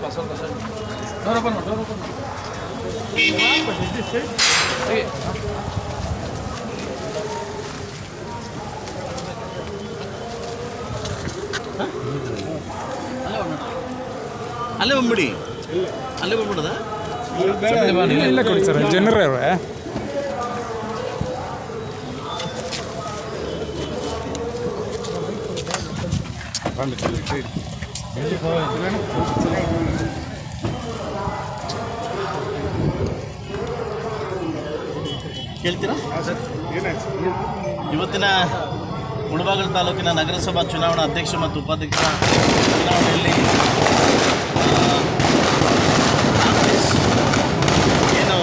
ಸ್ವಲ್ಪ ಸ್ವಲ್ಪ ಸ್ವಲ್ಪ ಡೋರ್ ಓಪನ್ ಮಾಡಿ ಡೋರ್ ಓಪನ್ ಮಾಡಿ ಹಾಗೆ. ಅಲ್ಲೇ ಬಂದ್ಬಿಡಿ ಅಲ್ಲೇ ಬಂದ್ಬಿಡದ ಇಲ್ಲ ಕೊಡಿ ಸರ್ ಜನರೇ ಅವ್ರೆ ಕೇಳ್ತೀರಾ? ಇವತ್ತಿನ ಮುಳಬಾಗಿಲು ತಾಲೂಕಿನ ನಗರಸಭಾ ಚುನಾವಣಾ ಅಧ್ಯಕ್ಷ ಮತ್ತು ಉಪಾಧ್ಯಕ್ಷ ಚುನಾವಣೆಯಲ್ಲಿ ಕಾಂಗ್ರೆಸ್ ಏನು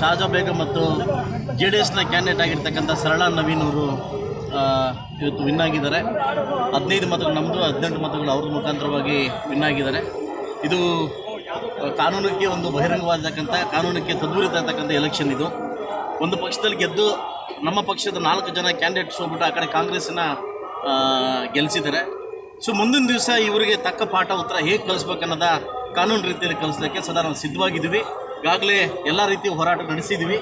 ಶಾಜಾ ಬೇಗಂ ಮತ್ತು ಜೆ ಡಿ ಎಸ್ನ ಕ್ಯಾಂಡಿಡೇಟ್ ಆಗಿರ್ತಕ್ಕಂಥ ಸರಳ ನವೀನ್ ಅವರು ಇವತ್ತು ವಿನ್ ಆಗಿದ್ದಾರೆ. ಹದಿನೈದು ಮತಗಳು ನಮ್ಮದು ಹದಿನೆಂಟು ಮತಗಳು ಅವ್ರ ಮುಖಾಂತರವಾಗಿ ವಿನ್ ಆಗಿದ್ದಾರೆ. ಇದು ಕಾನೂನಕ್ಕೆ ಒಂದು ಬಹಿರಂಗವಾದಕ್ಕಂಥ ಕಾನೂನಕ್ಕೆ ತದ್ವಿರುದ್ಧ ಇರ್ತಕ್ಕಂಥ ಎಲೆಕ್ಷನ್ ಇದು. ಒಂದು ಪಕ್ಷದಲ್ಲಿ ಗೆದ್ದು ನಮ್ಮ ಪಕ್ಷದ ನಾಲ್ಕು ಜನ ಕ್ಯಾಂಡಿಡೇಟ್ಸ್ ಹೋಗ್ಬಿಟ್ಟು ಆ ಕಡೆ ಕಾಂಗ್ರೆಸ್ನ ಗೆಲ್ಲಿಸಿದ್ದಾರೆ ಸೊ ಮುಂದಿನ ದಿವಸ ಇವರಿಗೆ ತಕ್ಕ ಪಾಠ, ಉತ್ತರ ಹೇಗೆ ಕಲಿಸ್ಬೇಕನ್ನೋದ ಕಾನೂನು ರೀತಿಯಲ್ಲಿ ಕಲಿಸೋಕ್ಕೆ ಸದಾ ನಾವು ಸಿದ್ಧವಾಗಿದ್ದೀವಿ. ಈಗಾಗಲೇ ಎಲ್ಲ ರೀತಿ ಹೋರಾಟ ನಡೆಸಿದ್ದೀವಿ.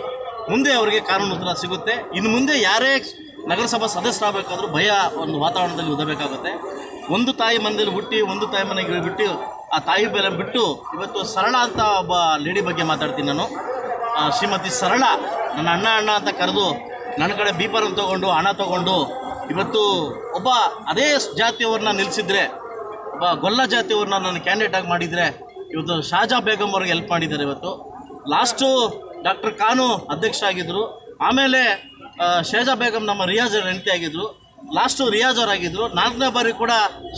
ಮುಂದೆ ಅವರಿಗೆ ಕಾನೂನು ಉತ್ತರ ಸಿಗುತ್ತೆ. ಇನ್ನು ಮುಂದೆ ಯಾರೇ ನಗರಸಭಾ ಸದಸ್ಯರಾಗಬೇಕಾದ್ರೂ ಭಯ ಒಂದು ವಾತಾವರಣದಲ್ಲಿ ಓದಬೇಕಾಗುತ್ತೆ ಒಂದು ತಾಯಿ ಮನೆಯಲ್ಲಿ ಹುಟ್ಟಿ, ಒಂದು ತಾಯಿ ಮನೆಗೆ ಬಿಟ್ಟು, ಆ ತಾಯಿ ಬೆಲೆ ಬಿಟ್ಟು ಇವತ್ತು ಸರಳ ಅಂತ ಒಬ್ಬ ಲೇಡಿ ಬಗ್ಗೆ ಮಾತಾಡ್ತೀನಿ ನಾನು. ಶ್ರೀಮತಿ ಸರಳ, ನನ್ನ ಅಣ್ಣ ಅಣ್ಣ ಅಂತ ಕರೆದು ನನ್ನ ಕಡೆ ಬೀಪರನ್ನು ತೊಗೊಂಡು, ಹಣ ತೊಗೊಂಡು ಇವತ್ತು ಒಬ್ಬ ಅದೇ ಜಾತಿಯವ್ರನ್ನ ನಿಲ್ಲಿಸಿದ್ರೆ ಒಬ್ಬ ಗೊಲ್ಲ ಜಾತಿಯವ್ರನ್ನ ನನ್ನ ಕ್ಯಾಂಡಿಡೇಟ್ ಆಗಿ ಮಾಡಿದರೆ ಇವತ್ತು ಶಾಜಾ ಬೇಗಂ ಅವ್ರಿಗೆ ಹೆಲ್ಪ್ ಮಾಡಿದ್ದಾರೆ ಇವತ್ತು. ಲಾಸ್ಟು ಡಾಕ್ಟರ್ ಖಾನು ಅಧ್ಯಕ್ಷ ಆಗಿದ್ದರು ಆಮೇಲೆ ಶೇಜಾ ಬೇಗಂ ನಮ್ಮ ರಿಯಾಜ್ ಅವ್ರ ಹೆಂಡತಿ ಆಗಿದ್ದರು ಲಾಸ್ಟು ರಿಯಾಜ್ ನಾಲ್ಕನೇ ಬಾರಿ ಕೂಡ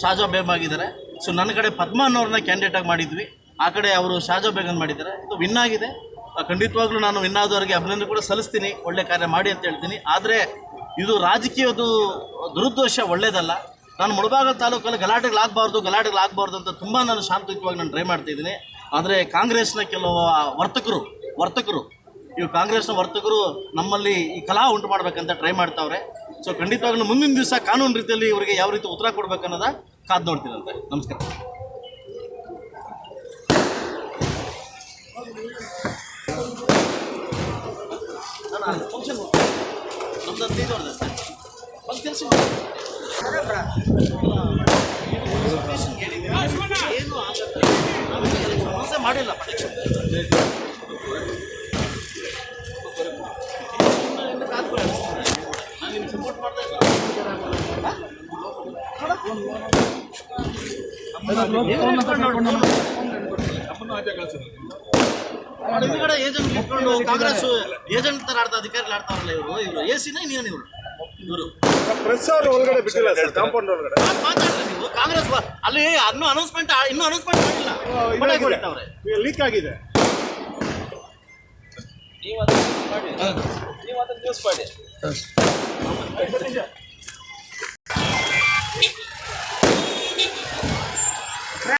ಶಾಜಾ ಬೇಗಂ ಆಗಿದ್ದಾರೆ. ಸೊ ನನ್ನ ಕಡೆ ಪದ್ಮ ಅನ್ನೋರನ್ನ ಕ್ಯಾಂಡಿಡೇಟ್ ಆಗಿ ಮಾಡಿದ್ವಿ. ಆ ಕಡೆ ಅವರು ಶಾಜಾ ಬೇಗನ್ ಮಾಡಿದ್ದಾರೆ. ಇದು ವಿನ್ ಆಗಿದೆ. ಖಂಡಿತವಾಗ್ಲೂ ನಾನು ವಿನ್ ಆದವರಿಗೆ ಅಭಿನಂದನೆ ಕೂಡ ಸಲ್ಲಿಸ್ತೀನಿ. ಒಳ್ಳೆ ಕಾರ್ಯ ಮಾಡಿ ಅಂತ ಹೇಳ್ತೀನಿ. ಆದರೆ, ಇದು ರಾಜಕೀಯದ್ದು ದುರುದ್ದೇಶ ಒಳ್ಳೇದಲ್ಲ. ನಾನು ಮುಳಬಾಗಲ್ ತಾಲೂಕಲ್ಲಿ ಗಲಾಟೆಗಳಾಗಬಾರ್ದು ಗಲಾಟೆಗಳಾಗಬಾರ್ದು ಅಂತ ತುಂಬ ನಾನು ಶಾಂತಿಯುತವಾಗಿ ನಾನು ಟ್ರೈ ಮಾಡ್ತಾ ಇದ್ದೀನಿ ಆದರೆ ಕಾಂಗ್ರೆಸ್ನ ಕೆಲವು ವರ್ತಕರು ವರ್ತಕರು ಇವು ಕಾಂಗ್ರೆಸ್ನ ವರ್ತಕರು ನಮ್ಮಲ್ಲಿ ಈ ಕಲಾ ಉಂಟು ಮಾಡಬೇಕಂತ ಟ್ರೈ ಮಾಡ್ತಾವ್ರೆ. ಸೊ ಖಂಡಿತವಾಗ್ಲೂ ಮುಂದಿನ ದಿವಸ ಕಾನೂನು ರೀತಿಯಲ್ಲಿ ಇವರಿಗೆ ಯಾವ ರೀತಿ ಉತ್ತರ ಕೊಡ್ಬೇಕನ್ನೋದ ಕಾದು ನೋಡ್ತೀರಂತೆ ನಮಸ್ಕಾರ. ಏನು ಸಮಸ್ಯೆ ಮಾಡಿಲ್ಲ ಹಿಂದ್ಗಡೆ ಏಜೆಂಟ್ ಇಟ್ಕೊಂಡು ಕಾಂಗ್ರೆಸ್ ಏಜೆಂಟ್ ತರ ಆಡ್ತಾ ಅಧಿಕಾರಿಗಳು ಆಡ್ತಾರಲ್ಲ ಇವರು? ಇವರು ಎ ಸಿನ ಇನ್ನೇನು ಇವರು? ಇವರು. ಪ್ರೆಸ್ ಅವರು ಒಳಗಡೆ ಬಿಟ್ಟಿಲ್ಲ ಸರ್ ಕಾಂಪೌಂಡ್ ಒಳಗಡೆ. ಮಾತಾಡ್ರಿ ನೀವು? ಕಾಂಗ್ರೆಸ್ ಬ- ಅಲ್ಲಿ ಇನ್ನೂ ಅನೌನ್ಸ್ಮೆಂಟ್ ಇನ್ನೂ ಅನೌನ್ಸ್ಮೆಂಟ್ ಕೊಡ್ತಾವ್ರೆ ಲೀಕ್ ಆಗಿದೆ. ನೀವು ಅದನ್ನ ಮಾಡಿ. ನೀವು ಅದನ್ನ ನ್ಯೂಸ್ ಮಾಡಿ.